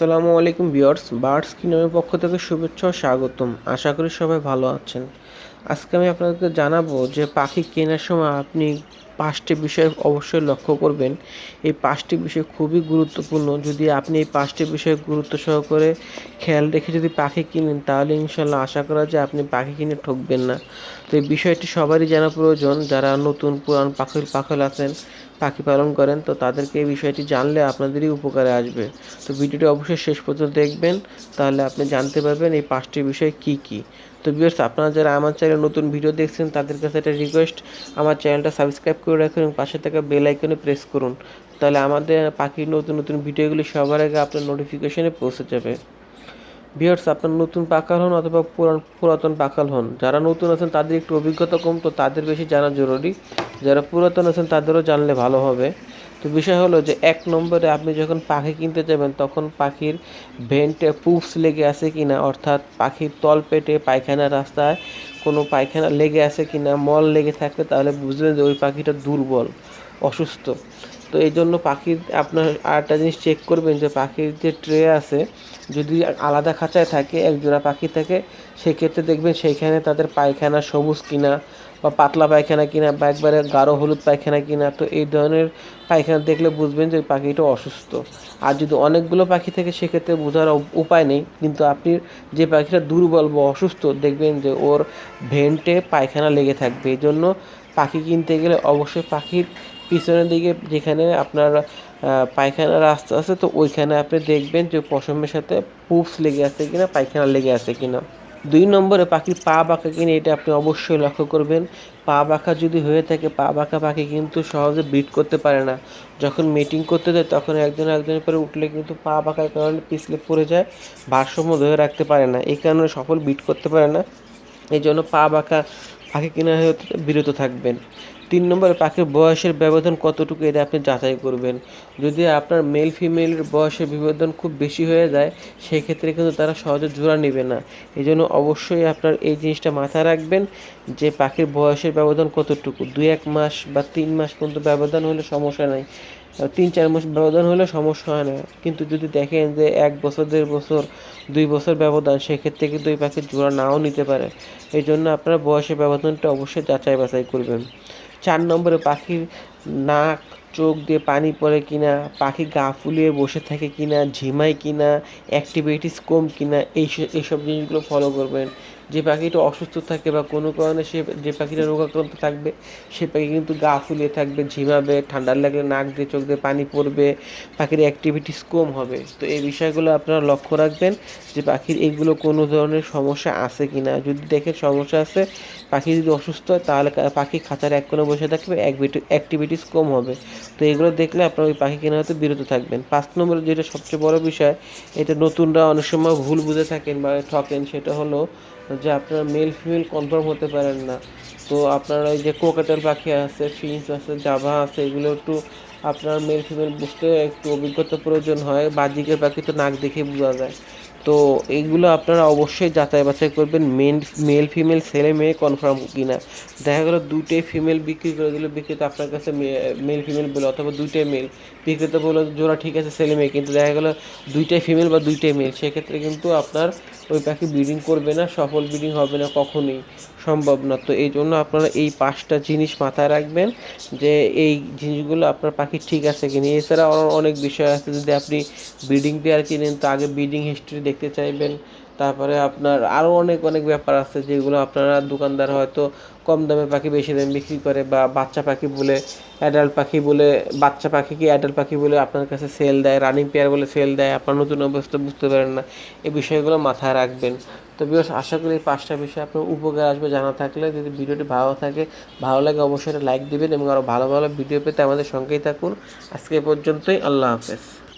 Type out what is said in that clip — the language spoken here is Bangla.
আসসালামু আলাইকুম বিয়ার্স বার্ডস কিনমের পক্ষ থেকে শুভেচ্ছা ও স্বাগতম। আশা করি সবাই ভালো আছেন। আজকে আমি আপনাদেরকে জানাব যে পাখি কেনার সময় আপনি পাঁচটি বিষয় অবশ্যই লক্ষ্য করবেন। এই পাঁচটি বিষয় খুবই গুরুত্বপূর্ণ। যদি আপনি এই পাঁচটি বিষয় গুরুত্ব সহকারে খেয়াল রেখে যদি পাখি কিনেন, তাহলে ইনশাল্লাহ আশা করা যায় আপনি পাখি কিনে ঠকবেন না। তো এই বিষয়টি সবারই জানা প্রয়োজন। যারা নতুন পুরান পাখির পাখল আছেন, পাখি পালন করেন, তো তাদেরকে এই বিষয়টি জানলে আপনাদেরই উপকারে আসবে। তো ভিডিওটি অবশ্যই শেষ পর্যন্ত দেখবেন, তাহলে আপনি জানতে পারবেন এই পাঁচটি বিষয় কি কি। তো বিয়ার্স আপনারা যারা আমার চ্যানেলে নতুন ভিডিও দেখছেন, তাদের কাছে একটা রিকোয়েস্ট আমার চ্যানেলটা সাবস্ক্রাইব করে রাখুন এবং পাশে থাকা বেল আইকনে প্রেস করুন। তাহলে আমাদের পাখির নতুন নতুন ভিডিওগুলি সবার আগে আপনার নোটিফিকেশনে পৌঁছে যাবে। ভিওর্স আপনার নতুন পাকাল হন অথবা পুরাতন পাকাল হন, যারা নতুন আছেন তাদের একটু অভিজ্ঞতা কম, তো তাদের বেশি জানা জরুরি। যারা পুরাতন আছেন তাদেরও জানলে ভালো হবে। তো বিষয় হলো যে এক নম্বরে আপনি যখন পাখি কিনতে যাবেন, তখন পাখির ভেন্টে পুপস লেগে আছে কি না অর্থাৎ পাখির তল পেটে পায়খানা রাস্তায় কোনো পায়খানা লেগে আছে কি না মল লেগে থাকলে তাহলে বুঝবেন যে ওই পাখিটা দুর্বল, অসুস্থ। তো এই জন্য পাখির আপনার আরেকটা জিনিস চেক করবেন যে পাখির যে ট্রে আছে, যদি আলাদা খাঁচায় থাকে এক জোড়া পাখি থাকে, সেক্ষেত্রে দেখবেন সেইখানে তাদের পায়খানা সবুজ কিনা বা পাতলা পায়খানা কিনা বা একবারে গাঢ় হলুদ পায়খানা কিনা, তো এই ধরনের পায়খানা দেখলে বুঝবেন যে পাখিটা অসুস্থ। আর যদি অনেকগুলো পাখি থাকে, সেক্ষেত্রে বোঝার উপায় নেই, কিন্তু আপনি যে পাখিটা দুর্বল বা অসুস্থ, দেখবেন যে ওর ভেন্টে পায়খানা লেগে থাকবে। এই জন্য পাখি কিনতে গেলে অবশ্যই পাখির পিছনের দিকে যেখানে আপনার পায়খানা রাস্তা আছে, তো ওইখানে আপনি দেখবেন যে পশমের সাথে পুপস লেগে আছে কিনা, পায়খানা লেগে আছে কিনা। দুই নম্বরে পাখির পা বাঁকা কিনে, এটা আপনি অবশ্যই লক্ষ্য করবেন। পা বাঁকা যদি হয়ে থাকে, পা বাঁকা পাখি কিন্তু সহজে বিট করতে পারে না। যখন মিটিং করতে যায়, তখন একজন একজনের পরে উঠলে কিন্তু পা বাঁকার কারণে পিছলে পড়ে যায়, ভারসাম্য ধরে রাখতে পারে না। এই কারণে সফল বিট করতে পারে না। এই জন্য পা বাঁকা পাখি কেনা হতে বিরত থাকবেন। তিন নম্বরে, পাখির বয়সের ব্যবধান কতটুকু এটা আপনি যাচাই করবেন। যদি আপনার মেল ফিমেলের বয়সের ব্যবধান খুব বেশি হয়ে যায়, সেক্ষেত্রে কিন্তু তারা সহজে জোড়া নেবে না। এই জন্য অবশ্যই আপনার এই জিনিসটা মাথায় রাখবেন যে পাখির বয়সের ব্যবধান কতটুকু। দুই এক মাস বা তিন মাস পর্যন্ত ব্যবধান হলে সমস্যা নাই। তিন চার মাস ব্যবধান হলে সমস্যা হয় না। কিন্তু যদি দেখেন যে এক বছর, দেড় বছর, দুই বছর ব্যবধান, সেক্ষেত্রে কিন্তু ওই পাখির জোড়া নাও নিতে পারে। এই জন্য আপনার বয়সের ব্যবধানটা অবশ্যই যাচাই বাছাই করবেন। চার নম্বরে পাখির নাক চোখ দিয়ে পানি পড়ে কিনা, পাখি গা ফুলিয়ে বসে থাকে কিনা, ঝিমায় কিনা অ্যাক্টিভিটিস কম কিনা এই এইসব জিনিসগুলো ফলো করবেন। যে পাখিটা অসুস্থ থাকে বা কোনো কারণে সে, যে পাখিটা রোগাক্রান্ত থাকবে, সে পাখি কিন্তু গা ফুলিয়ে থাকবে, ঝিমাবে, ঠান্ডা লাগলে নাক দিয়ে, চোখ দিয়ে পানি পড়বে, পাখির অ্যাক্টিভিটিস কম হবে। তো এই বিষয়গুলো আপনারা লক্ষ্য রাখবেন যে পাখির এইগুলো কোনো ধরনের সমস্যা আছে কি না যদি দেখেন সমস্যা আছে, পাখি যদি অসুস্থ হয়, তাহলে পাখি খাঁচার এক কোনো বসে থাকবে অ্যাক্টিভিটিস কম হবে। তো এগুলো দেখলে আপনার ওই পাখি কেনা হতে বিরত থাকবেন। পাঁচ নম্বরে যেটা সবচেয়ে বড় বিষয়, এটা নতুনরা অনেক সময় ভুল বুঝে থাকেন বা ঠকেন, সেটা হলো যে আপনারা মেল ফিমেল কনফার্ম হতে পারেন না। তো আপনারা ওই যে কোকাটেল পাখি আছে ফিন্স আছে, জাভা আছে, এগুলো একটু আপনার মেল ফিমেল বুঝতে একটু অভিজ্ঞতা প্রয়োজন হয়, বাজিকের পাখি তো নাক দেখে বোঝা যায়। তো এইগুলো আপনারা অবশ্যই যাচাই বাছাই করবেন মেন মেল ফিমেল ছেলে, মেয়ে কনফার্ম কি না দেখা গেলো দুটোই ফিমেল বিক্রি করে দিল, বিক্রেতা আপনার কাছে মেল ফিমেল বলে, অথবা দুইটাই মেল বিক্রেতা বলে জোড়া ঠিক আছে, ছেলে, মেয়ে। কিন্তু দেখা গেলো দুইটাই ফিমেল বা দুইটাই মেল সেক্ষেত্রে কিন্তু আপনার ওই পাখি ব্রিডিং করবে না, সফল ব্রিডিং হবে না কখনোই। সম্ভব না। তো এই জন্য আপনারা এই পাঁচটা জিনিস মাথায় রাখবেন যে এই জিনিসগুলো আপনার পাখি ঠিক আছে কি কিনা। এছাড়া অনেক বিষয় আছে। যদি আপনি ব্রিডিং পেয়ার কিনেন, তো আগে ব্রিডিং হিস্ট্রি দেখতে চাইবেন। তারপরে আপনার আরও অনেক অনেক ব্যাপার আছে যেগুলো আপনারা দোকানদার হয়তো কম দামে পাখি বেশি দামে বিক্রি করে বা বাচ্চা পাখি বলে অ্যাডাল্ট পাখি বলে, বাচ্চা পাখি কি অ্যাডাল্ট পাখি বলে আপনার কাছে সেল দেয় রানিং পেয়ার বলে সেল দেয়, আপনার নতুন অবস্থা বুঝতে পারেন না। এই বিষয়গুলো মাথায় রাখবেন। তো বিকজ আশা করি এই পাঁচটা বিষয় আপনার উপকার আসবে জানা থাকলে। যদি ভিডিওটি ভালো থাকে, ভালো লাগে অবশ্যই লাইক দিবেন এবং আরও ভালো ভালো ভিডিও পেতে আমাদের সঙ্গেই থাকুন। আজকে পর্যন্তই, আল্লাহ হাফেজ।